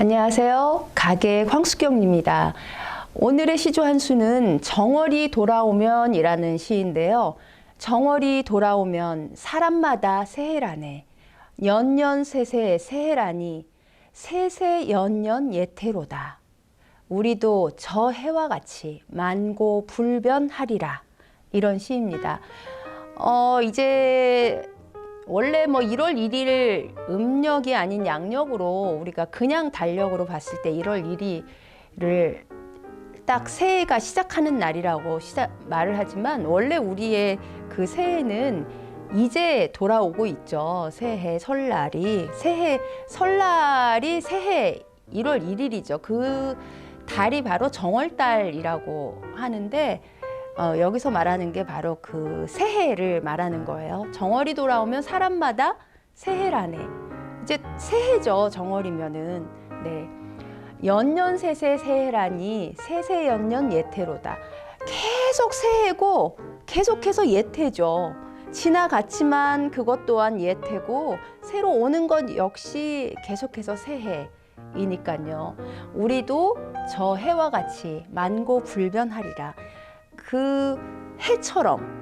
안녕하세요. 가게 황수경입니다. 오늘의 시조 한 수는 정월이 돌아오면 이라는 시인데요. 정월이 돌아오면 사람마다 새해라네. 연년새새 새해라니 새새연년 예태로다. 우리도 저 해와 같이 만고 불변하리라. 이런 시입니다. 어, 이제 원래 뭐 1월 1일 음력이 아닌 양력으로 우리가 그냥 달력으로 봤을 때 1월 1일을 딱 새해가 시작하는 날이라고 시작, 말을 하지만 원래 우리의 그 새해는 이제 돌아오고 있죠. 새해 설날이 새해 설날이 새해 1월 1일이죠. 그 달이 바로 정월달이라고 하는데 어, 여기서 말하는 게 바로 그 새해를 말하는 거예요. 정월이 돌아오면 사람마다 새해라네. 이제 새해죠. 정월이면은 네. 연년새새 새해라니 새새연년 예태로다. 계속 새해고 계속해서 예태죠. 지나갔지만 그것 또한 예태고 새로 오는 것 역시 계속해서 새해이니까요. 우리도 저 해와 같이 만고 불변하리라. 그 해처럼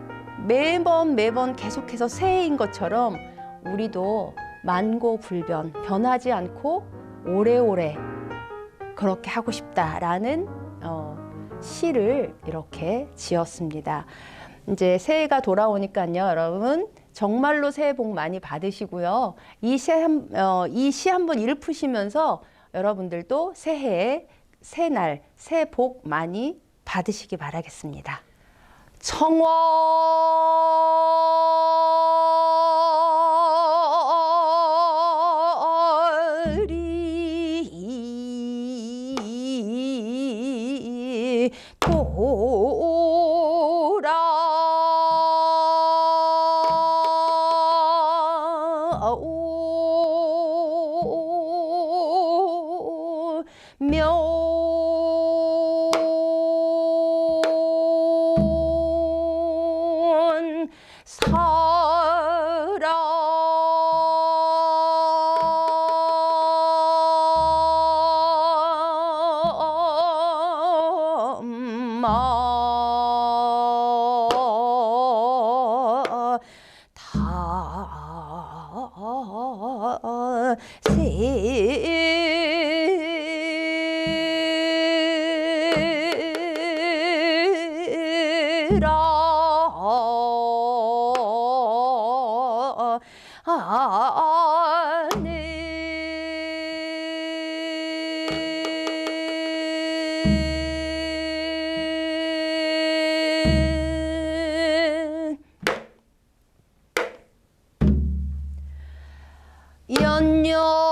매번 매번 계속해서 새해인 것처럼 우리도 만고불변 변하지 않고 오래오래 그렇게 하고 싶다라는 어, 시를 이렇게 지었습니다. 이제 새해가 돌아오니까요, 여러분 정말로 새해 복 많이 받으시고요. 이 시 한, 어, 읊으시면서 여러분들도 새해에 새날 새해 복 많이 받으시기 바라겠습니다. 청월이 돌아오 세라 아네 연년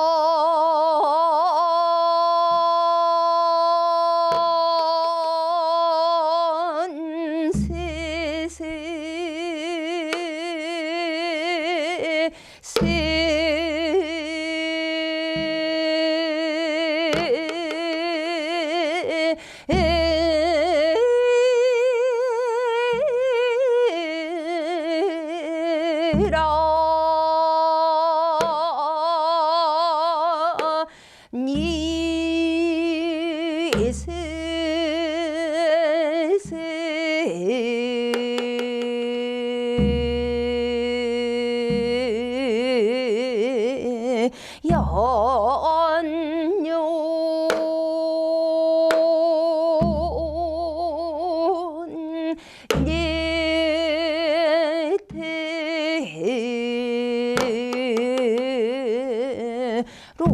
예태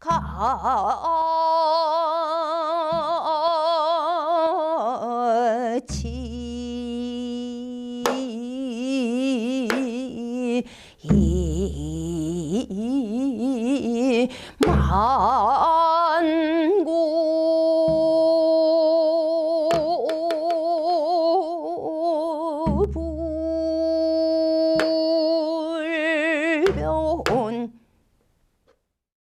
저해와 치이 만고 불